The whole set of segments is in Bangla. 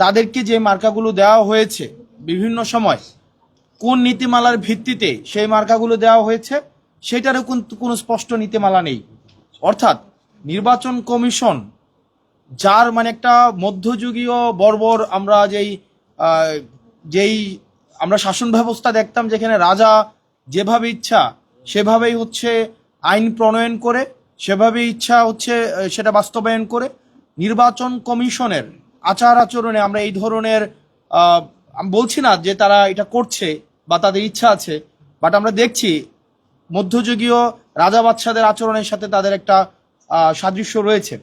তাদেরকে যে মার্কাগুলো দেওয়া হয়েছে বিভিন্ন সময়, কোন নীতিমালার ভিত্তিতে সেই মার্কাগুলো দেওয়া হয়েছে, সেটারও কিন্তু কোনো স্পষ্ট নীতিমালা নেই। অর্থাৎ নির্বাচন কমিশন, যার মানে একটা মধ্যযুগীয় বর্বর আমরা যেই যেই আমরা শাসন ব্যবস্থা দেখতাম যেখানে রাজা যেভাবে ইচ্ছা সেভাবেই হচ্ছে আইন প্রণয়ন করে সেভাবে ইচ্ছা হচ্ছে সেটা বাস্তবায়ন করে, নির্বাচন কমিশনের আচার আচরণে আমরা এই ধরনের বলছি না যে তারা এটা করছে বা তাদের ইচ্ছা আছে বাট আমরা দেখছি মধ্যযুগীয় রাজা বাদশাদের আচরণের সাথে তাদের একটা সাদৃশ্য রয়েছে।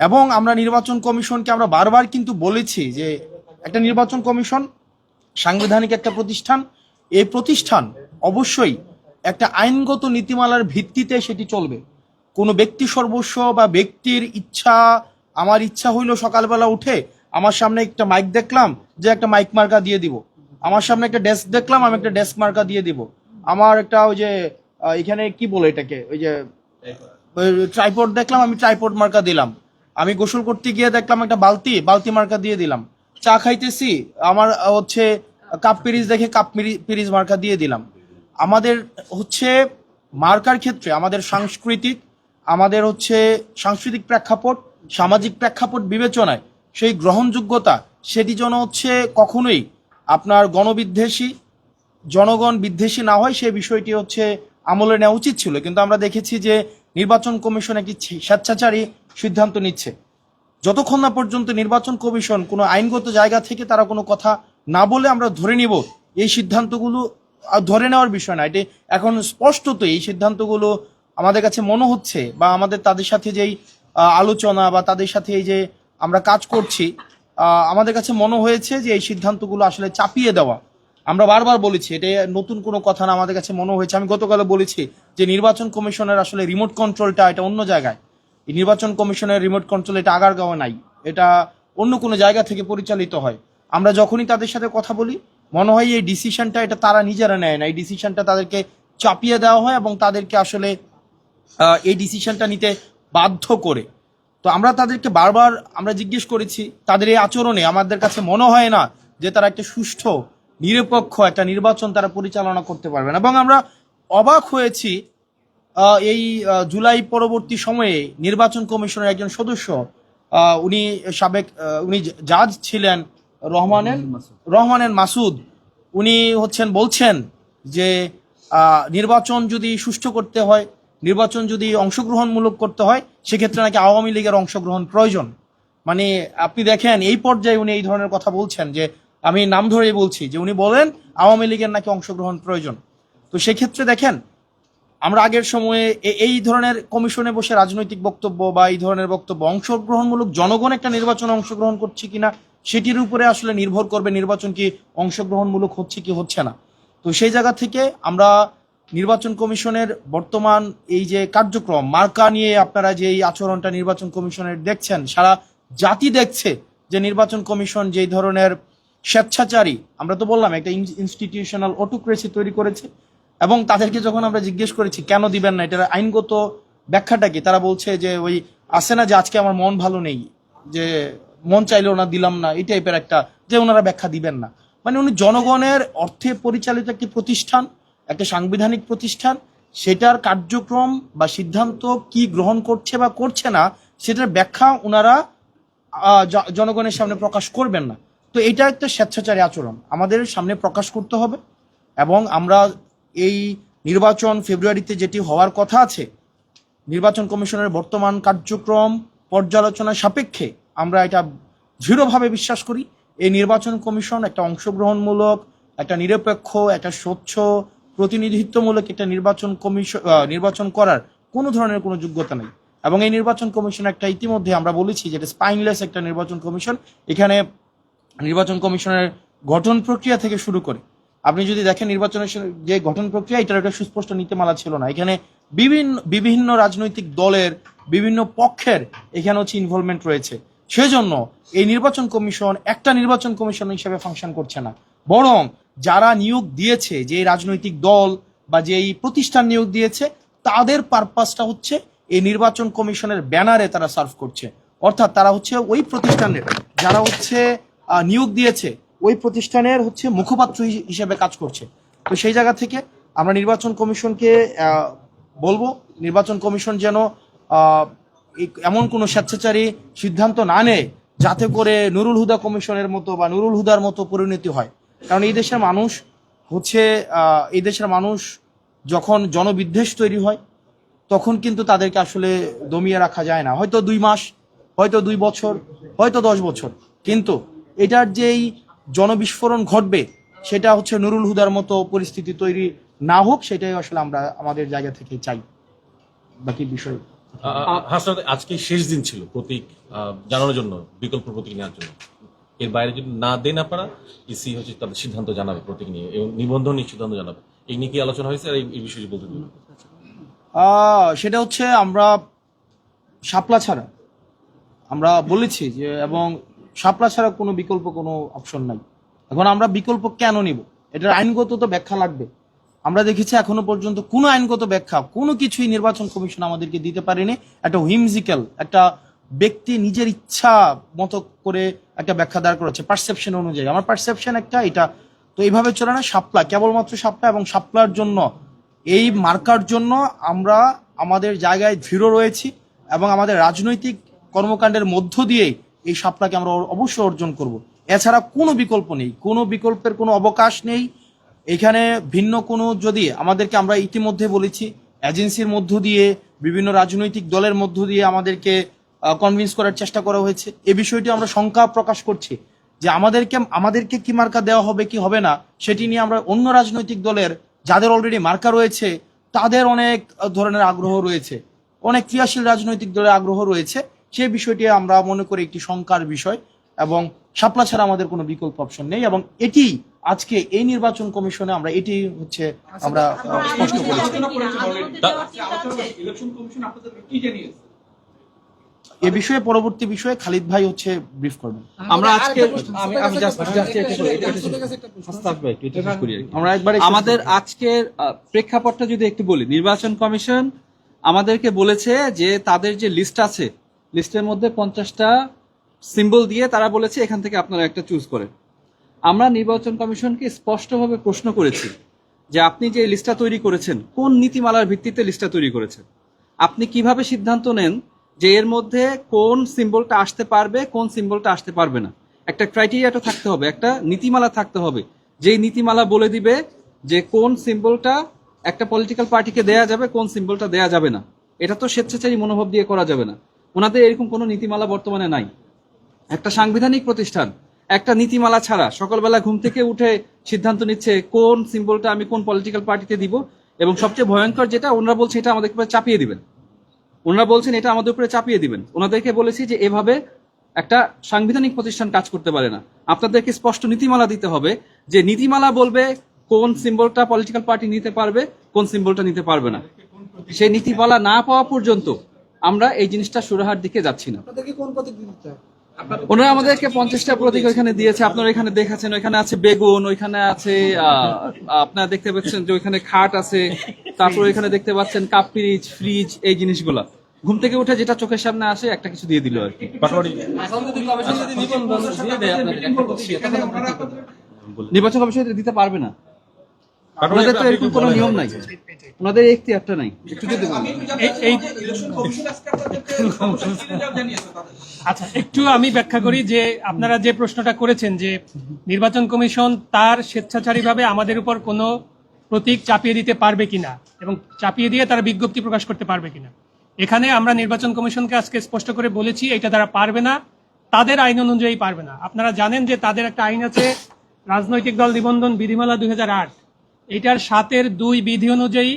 এবং আমরা নির্বাচন কমিশনকে আমরা বারবার কিন্তু বলেছি যে একটা নির্বাচন কমিশন, সাংবিধানিক একটা প্রতিষ্ঠান, এই প্রতিষ্ঠান অবশ্যই একটা আইনগত নীতিমালার ভিত্তিতে সেটি চলবে। কোনো ব্যক্তি সর্বস্ব বা ব্যক্তির ইচ্ছা আমার ইচ্ছা হইল সকালবেলা উঠে আমার সামনে একটা মাইক দেখলাম, যে একটা মাইক মার্কা দিয়ে দিব। আমার সামনে একটা ডেস্ক দেখলাম, আমি একটা ডেস্ক মার্কা দিয়ে দিব। আমার একটা ওই যে এখানে কি বলে এটাকে? ওই যে ট্রাইপড দেখলাম, আমি ট্রাইপড মার্কা দিলাম। আমি গোসল করতে গিয়ে দেখলাম একটা বালতি বালতি মার্কা দিয়ে দিলাম। চা খাইতেছি, আমার হচ্ছে কাপ পিরিজ দেখে কাপ পিরিজ মার্কা দিয়ে দিলাম। আমাদের হচ্ছে মার্কার ক্ষেত্রে, আমাদের সাংস্কৃতিক, আমাদের হচ্ছে সাংস্কৃতিক প্রেক্ষাপট সামাজিক প্রেক্ষাপট বিবেচনায় সেই গ্রহণযোগ্যতা, সেটি যেন হচ্ছে কখনোই আপনার গণবিদ্বেষী, জনগণ বিদ্বেষী না হয়, সেই বিষয়টি হচ্ছে আমলে নেওয়া উচিত ছিল। কিন্তু আমরা দেখেছি যে নির্বাচন কমিশন একটি স্বেচ্ছাচারী সিদ্ধান্ত নিচ্ছে। যতক্ষণ না পর্যন্ত নির্বাচন কমিশন কোনো আইনগত জায়গা থেকে তারা কোনো কথা না বলে আমরা ধরে নিব, এই সিদ্ধান্তগুলো ধরে নেওয়ার বিষয় না। এটি এখন স্পষ্টত এই সিদ্ধান্তগুলো আমাদের কাছে মনে হচ্ছে বা আমাদের তাদের সাথে যেই আলোচনা বা তাদের সাথে এই যে আমরা কাজ করছি আমাদের কাছে মনে হয়েছে যে এই সিদ্ধান্তগুলো আসলে চাপিয়ে দেওয়া। আমরা বারবার বলেছি, এটা নতুন কোনো কথা না, আমাদের কাছে মনে হয়েছে। আমি গতকালে বলেছি যে নির্বাচন কমিশনের আসলে রিমোট কন্ট্রোলটা এটা অন্য জায়গায়। এই নির্বাচন কমিশনের রিমোট কন্ট্রোল এটা আগারগাঁওয়ে নাই। এটা অন্য কোনো জায়গা থেকে পরিচালিত হয়। আমরা যখনই তাদের সাথে কথা বলি, মনে হয় এই ডিসিশনটা এটা তারা নিজেরা নেয় না। এই ডিসিশনটা তাদেরকে চাপিয়ে দেওয়া হয় এবং তাদেরকে আসলে এই ডিসিশনটা নিতে বাধ্য করে। তো আমরা তাদেরকে বারবার আমরা জিজ্ঞেস করেছি তাদের এই আচরণে আমাদের কাছে মনে হয় না যে তারা একটা সুষ্ঠু নিরপেক্ষ একটা নির্বাচন তারা পরিচালনা করতে পারবেন এবং আমরা অবাক হয়েছি এই জুলাই পরবর্তী সময়ে নির্বাচন কমিশনের একজন সদস্য উনি সাবেক উনি জাজ ছিলেন রহমানের রহমানের মাসুদ। উনি হচ্ছেন বলছেন যে নির্বাচন যদি সুষ্ঠু করতে হয় নির্বাচন যদি অংশগ্রহণমূলক করতে হয়, সেক্ষেত্রে নাকি আওয়ামী লীগের অংশগ্রহণ প্রয়োজন। মানে আপনি দেখেন, এই পর্যায়ে উনি এই ধরনের কথা বলছেন যে, আমি নাম ধরেই বলছি যে, উনি বলেন আওয়ামী লীগের নাকি অংশগ্রহণ প্রয়োজন। তো সেক্ষেত্রে দেখেন, আমরা আগের সময়ে এই ধরনের কমিশনে বসে রাজনৈতিক বক্তব্য বা এই ধরনের বক্তব্য, অংশগ্রহণমূলক জনগণ একটা নির্বাচনে অংশগ্রহণ করছে কিনা সেটির উপরে আসলে নির্ভর করবে নির্বাচন কি অংশগ্রহণমূলক হচ্ছে কি হচ্ছে না। তো সেই জায়গা থেকে আমরা নির্বাচন কমিশনের বর্তমান এই যে কার্যক্রম, মার্কা নিয়ে আপনারা যে এই আচরণটা নির্বাচন কমিশনের দেখছেন, সারা জাতি দেখছে যে নির্বাচন কমিশন যেই ধরনের স্বেচ্ছাচারী, আমরা তো বললাম একটা ইনস্টিটিউশনাল অটোক্রেসি তৈরি করেছে এবং তাদেরকে যখন আমরা জিজ্ঞেস করেছি, কেন দিবেন না? এটার আইনগত ব্যাখ্যাটা কি? তারা বলছে যে, ওই আসে না যে আজকে আমার মন ভালো নেই, যে মন চাইলেও না দিলাম না, এই টাইপের একটা, যে ওনারা ব্যাখ্যা দিবেন না। মানে উনি জনগণের অর্থে পরিচালিত একটি প্রতিষ্ঠান একটা সাংবিধানিক প্রতিষ্ঠান, সেটার কার্যক্রম বা সিদ্ধান্ত কি গ্রহণ করছে বা করছে না, সেটার ব্যাখ্যা ওনারা জনগণের সামনে প্রকাশ করবেন না। তো এটা একটা স্বেচ্ছাচারী আচরণ। আমাদের সামনে প্রকাশ করতে হবে এবং আমরা এই নির্বাচন ফেব্রুয়ারিতে যেটি হওয়ার কথা আছে, নির্বাচন কমিশনের বর্তমান কার্যক্রম পর্যালোচনা সাপেক্ষে আমরা এটা দৃঢ়ভাবে বিশ্বাস করি। এই নির্বাচন কমিশন একটা অংশগ্রহণমূলক, একটা নিরপেক্ষ, একটা স্বচ্ছ প্রতিনিধিত্বমূলক একটা নির্বাচন কমিশন নির্বাচন করার কোনো ধরনের কোনো যোগ্যতা নেই। এবং এই নির্বাচন কমিশন একটা ইতিমধ্যে আমরা বলেছি যেটা স্পাইনলেস একটা নির্বাচন কমিশন। এখানে নির্বাচন কমিশনের গঠন প্রক্রিয়া থেকে শুরু করে। আপনি যদি দেখেন নির্বাচনের যে গঠন প্রক্রিয়া, এটার একটা সুস্পষ্ট নীতিমালা ছিল না। এখানে বিভিন্ন বিভিন্ন রাজনৈতিক দলের বিভিন্ন পক্ষের এখানে হচ্ছে ইনভলভমেন্ট রয়েছে। সেজন্য এই নির্বাচন কমিশন একটা নির্বাচন কমিশন হিসেবে ফাংশন করছে না। বরং যারা নিয়োগ দিয়েছে, যে রাজনৈতিক দল বা যে এই প্রতিষ্ঠান নিয়োগ দিয়েছে, তাদের পারপাসটা হচ্ছে এই নির্বাচন কমিশনের ব্যানারে তারা সার্ভ করছে। অর্থাৎ তারা হচ্ছে ওই প্রতিষ্ঠানের, যারা হচ্ছে নিয়োগ দিয়েছে, ওই প্রতিষ্ঠানের হচ্ছে মুখপাত্র হিসেবে কাজ করছে। তো সেই জায়গা থেকে আমরা নির্বাচন কমিশনকে বলব, নির্বাচন কমিশন যেন এমন কোনো স্বেচ্ছাচারী সিদ্ধান্ত না নেয় যাতে করে নুরুল হুদা কমিশনের মতো বা নুরুল হুদার মতো পরিণতি হয়। কারণ এই দেশের মানুষ হচ্ছে এই দেশের মানুষ যখন জনবিদ্বেষ তৈরি হয়, তখন কিন্তু তাদেরকে আসলে দমিয়ে রাখা যায় না। হয়তো দুই মাস, হয়তো দুই বছর, হয়তো দশ বছর। কিন্তু এটার যেই জনবিস্ফোরণ ঘটবে, সেটা হচ্ছে নুরুল হুদার মতো পরিস্থিতি তৈরি না হোক, সেটাই আসলে আমরা আমাদের জায়গা থেকে চাই। বাকি বিষয় হাসনাত আজকে শেষ দিন ছিল প্রতীক জানানোর জন্য, বিকল্প প্রতীক নেওয়ার জন্য। এর বাইরে যদি না ইসি হচ্ছে তাদের সিদ্ধান্ত জানাবে প্রতীক নিয়ে, এবং নিবন্ধন সিদ্ধান্ত জানাবে। এই নিয়ে কি আলোচনা হয়েছে, আর এই- বলতে সেটা হচ্ছে আমরা শাপলা ছাড়া। আমরা বলেছি যে, এবং শাপলা ছাড়া কোনো বিকল্প কোনো অপশন নাই। এখন আমরা বিকল্প কেন নিব? এটার আইনগত তো ব্যাখ্যা লাগবে। আমরা দেখেছি এখনও পর্যন্ত কোনো আইনগত ব্যাখ্যা, কোনো কিছুই নির্বাচন কমিশন আমাদেরকে দিতে পারেনি। একটা হুইমজিক্যাল একটা ব্যক্তি নিজের ইচ্ছা মতো করে একটা ব্যাখ্যা দাঁড় করেছে পারসেপশন অনুযায়ী। আমার পারসেপশন একটা, এটা তো এইভাবে চলে না, সাপলা, কেবলমাত্র শাপলা এবং সাপলার জন্য। এই মার্কার জন্য আমরা আমাদের জায়গায় দৃঢ় রয়েছি এবং আমাদের রাজনৈতিক কর্মকাণ্ডের মধ্য দিয়েই এই সাপলাকে আমরা অবশ্যই অর্জন করব। এছাড়া কোনো বিকল্প নেই, কোনো বিকল্পের কোনো অবকাশ নেই। এখানে ভিন্ন কোনো যদি আমাদেরকে আমরা ইতিমধ্যে বলেছি, এজেন্সির মধ্য দিয়ে, বিভিন্ন রাজনৈতিক দলের মধ্য দিয়ে আমাদেরকে কনভিন্স করার চেষ্টা করা হয়েছে। এ বিষয়টি আমরা শঙ্কা প্রকাশ করছি যে আমাদেরকে আমাদেরকে কি মার্কা দেওয়া হবে, কি হবে না, সেটি নিয়ে আমরা অন্য রাজনৈতিক দলের যাদের অলরেডি মার্কা রয়েছে, তাদের অনেক ধরনের আগ্রহ রয়েছে। অনেক ক্রিয়াশীল রাজনৈতিক দলের আগ্রহ রয়েছে। সে বিষয়টি আমরা মনে করি একটি শঙ্কার বিষয়। এবং শাপলা ছাড়া আমাদের কোনো বিকল্প অপশন নেই এবং এটি আজকে এই নির্বাচন কমিশনে আমরা এটি হচ্ছে আমরা স্পষ্ট করেছি। ইলেকশন কমিশন আপনাদের কি জানিয়েছে? এ বিষয়ে পরবর্তী বিষয়ে খালিদ ভাই হচ্ছে ব্রিফ করবেন। আমরা আজকে আমি আমি জাস্ট জাস্ট এটা এটা শেষ করি। হাসতে আসবে একটু, এটা শেষ করি আর কি। আমরা একবারে আমাদের আজকের প্রেক্ষাপটটা যদি একটু বলি নির্বাচন কমিশন আমাদেরকে বলেছে যে তাদের যে লিস্ট আছে লিস্টের মধ্যে পঞ্চাশটা সিম্বল দিয়ে তারা বলেছে, এখান থেকে আপনারা একটা চুজ করেন। আমরা নির্বাচন কমিশনকে স্পষ্টভাবে প্রশ্ন করেছি যে আপনি যে লিস্টটা তৈরি করেছেন, কোন নীতিমালার ভিত্তিতে লিস্টটা তৈরি করেছেন? আপনি কীভাবে সিদ্ধান্ত নেন যে এর মধ্যে কোন সিম্বলটা আসতে পারবে, কোন সিম্বলটা আসতে পারবে না? একটা ক্রাইটেরিয়াটা থাকতে হবে, একটা নীতিমালা থাকতে হবে। যেই নীতিমালা বলে দিবে যে কোন সিম্বলটা একটা পলিটিক্যাল পার্টিকে দেয়া যাবে, কোন সিম্বলটা দেয়া যাবে না। এটা তো স্বেচ্ছাচারী মনোভাব দিয়ে করা যাবে না। ওনাদের এরকম কোনো নীতিমালা বর্তমানে নাই। একটা সাংবিধানিক প্রতিষ্ঠান, একটা নীতিমালা ছাড়া সকালবেলা ঘুম থেকে উঠে সিদ্ধান্ত নিচ্ছে কোন সিম্বলটা আমি কোন পলিটিক্যাল পার্টিতে দিব এবং সবচেয়ে ভয়ঙ্কর যেটা, ওনারা বলছে এটা আমাদের উপরে চাপিয়ে দিবেন। ওনারা বলছেন এটা আমাদের উপরে চাপিয়ে দিবেন। ওনাদেরকে বলেছি যে এভাবে একটা সাংবিধানিক প্রতিষ্ঠান কাজ করতে পারে না। আপনাদেরকে স্পষ্ট নীতিমালা দিতে হবে যে নীতিমালা বলবে কোন সিম্বলটা পলিটিক্যাল পার্টি নিতে পারবে, কোন সিম্বলটা নিতে পারবে না। সেই নীতিমালা না পাওয়া পর্যন্ত আমরা এই জিনিসটা সুরাহার দিকে যাচ্ছি না। ওনারা আমাদেরকে পঞ্চাশটা প্রতীক ওইখানে দিয়েছে আপনারা এখানে দেখাচ্ছেন ওইখানে আছে বেগুন ওইখানে আছে আপনারা দেখতে পাচ্ছেন যে ওইখানে খাট আছে তারপর ওইখানে দেখতে পাচ্ছেন কাপ ফ্রিজ ফ্রিজ এই জিনিসগুলা ঘুম থেকে উঠে যেটা চোখের সামনে আসে একটা কিছু দিয়ে দিল আর কি নির্বাচন কমিশন দিতে পারবে না ওনাদের তো এরকম কোনো নিয়ম নাই। একটি একটা নাই। একটু যদি বলেন। এই ইলেকশন কমিশন আজকে আপনাদেরকে জানিয়েছে তাদের। আচ্ছা একটু আমি ব্যাখ্যা করি যে আপনারা যে প্রশ্নটা করেছেন যে নির্বাচন কমিশন তার স্বেচ্ছাচারীভাবে আমাদের উপর কোনো প্রতীক চাপিয়ে দিতে পারবে কিনা এবং চাপিয়ে দিয়ে তারা বিজ্ঞপ্তি প্রকাশ করতে পারবে কিনা। এখানে আমরা নির্বাচন কমিশনকে আজকে স্পষ্ট করে বলেছি এটা তারা পারবে না। তাদের আইন অনুযায়ী পারবে না। আপনারা জানেন যে তাদের একটা আইন আছে রাজনৈতিক দল নিবন্ধন বিধিমালা দুই হাজার আট। এইটার সাতের দুই বিধি অনুযায়ী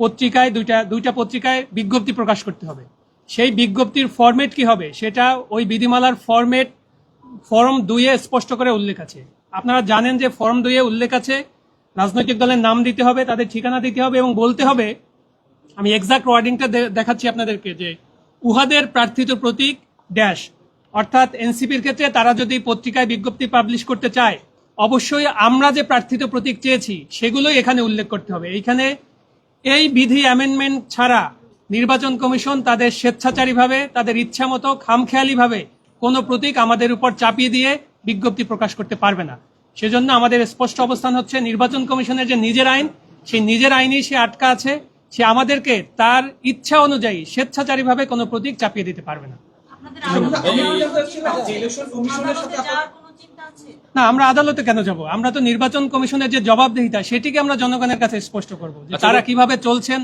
পত্রিকায় দুইটা দুইটা পত্রিকায় বিজ্ঞপ্তি প্রকাশ করতে হবে। সেই বিজ্ঞপ্তির ফরম্যাট কি হবে? সেটা ওই বিধিমালার ফরম্যাট ফর্ম দুইয়ে স্পষ্ট করে উল্লেখ আছে। আপনারা জানেন যে ফর্ম দুইয়ে উল্লেখ আছে, রাজনৈতিক দলের নাম দিতে হবে, তাদের ঠিকানা দিতে হবে এবং বলতে হবে, আমি এক্সাক্ট ওয়ার্ডিংটা দেখাচ্ছি আপনাদেরকে যে উহাদের প্রার্থিত প্রতীক ড্যাশ অর্থাৎ এনসিপির ক্ষেত্রে তারা যদি পত্রিকায় বিজ্ঞপ্তি পাবলিশ করতে চায় অবশ্যই আমরা যে প্রার্থিত প্রতীক চেয়েছি, সেগুলোই এখানে উল্লেখ করতে হবে। এইখানে এই বিধি অ্যামেন্ডমেন্ট ছাড়া নির্বাচন কমিশন তাদের স্বেচ্ছাচারীভাবে, তাদের ইচ্ছা মতো খামখেয়ালিভাবে কোনো প্রতীক আমাদের উপর চাপিয়ে দিয়ে বিজ্ঞপ্তি প্রকাশ করতে পারবে না। সেজন্য আমাদের স্পষ্ট অবস্থান হচ্ছে, নির্বাচন কমিশনের যে নিজের আইন, সেই নিজের আইনেই সে আটকা আছে। সে আমাদেরকে তার ইচ্ছা অনুযায়ী স্বেচ্ছাচারীভাবে কোনো প্রতীক চাপিয়ে দিতে পারবে না। না আমরা আদালতে কেন যাব? আমরা তো নির্বাচন কমিশনের যে জবাবদিহিতা সেটিকে আমরা জনগণের কাছে স্পষ্ট করব তারা কীভাবে চলছেন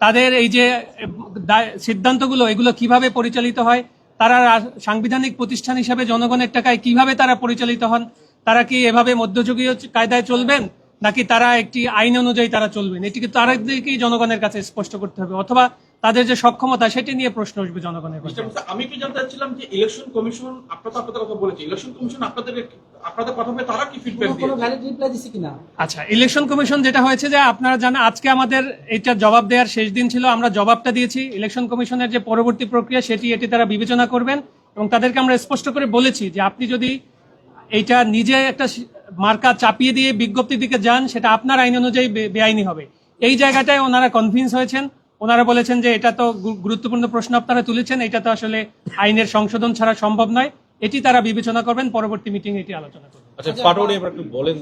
তাদের এই যে সিদ্ধান্তগুলো এগুলো কীভাবে পরিচালিত হয় তারা সাংবিধানিক প্রতিষ্ঠান হিসাবে জনগণের টাকায় কীভাবে তারা পরিচালিত হন তারা কি এভাবে মধ্যযুগীয় কায়দায় চলবেন নাকি তারা একটি আইন অনুযায়ী তারা চলবেন? এটিকে তাদেরকেই জনগণের কাছে স্পষ্ট করতে হবে অথবা তাদের যে সক্ষমতা সেটি নিয়ে প্রশ্ন উঠবে জনগণের আমি কি জানতে চাচ্ছিলাম যে ইলেকশন কমিশন আপনার তো আপনাদের কথা বলেছে ইলেকশন কমিশন আপনাদের আপনাদের কথা বলে তারা কি ফিডব্যাক দিয়েছে? আচ্ছা ইলেকশন কমিশন যেটা হয়েছে যে আপনারা জানেন আজকে আমাদের এটা জবাব দেওয়ার শেষ দিন ছিল আমরা জবাবটা দিয়েছি। ইলেকশন কমিশনের যে পরবর্তী প্রক্রিয়া সেটি এটি তারা বিবেচনা করবেন এবং তাদেরকে আমরা স্পষ্ট করে বলেছি যে আপনি যদি এইটা নিজে একটা মার্কা চাপিয়ে দিয়ে বিজ্ঞপ্তির দিকে যান সেটা আপনার আইন অনুযায়ী বেআইনি হবে। এই জায়গাটায় ওনারা কনভিন্স হয়েছেন। ওনারা বলেছেন যে এটা তো গুরুত্বপূর্ণ প্রশ্ন আপনারা তুলেছেন, এটা তো আসলে আইনের সংশোধন ছাড়া সম্ভব নয়। এটি তারা বিবেচনা করবেন, পরবর্তী মিটিং এটি আলোচনা করবেন। আচ্ছা পাটোয়ারি বলেন।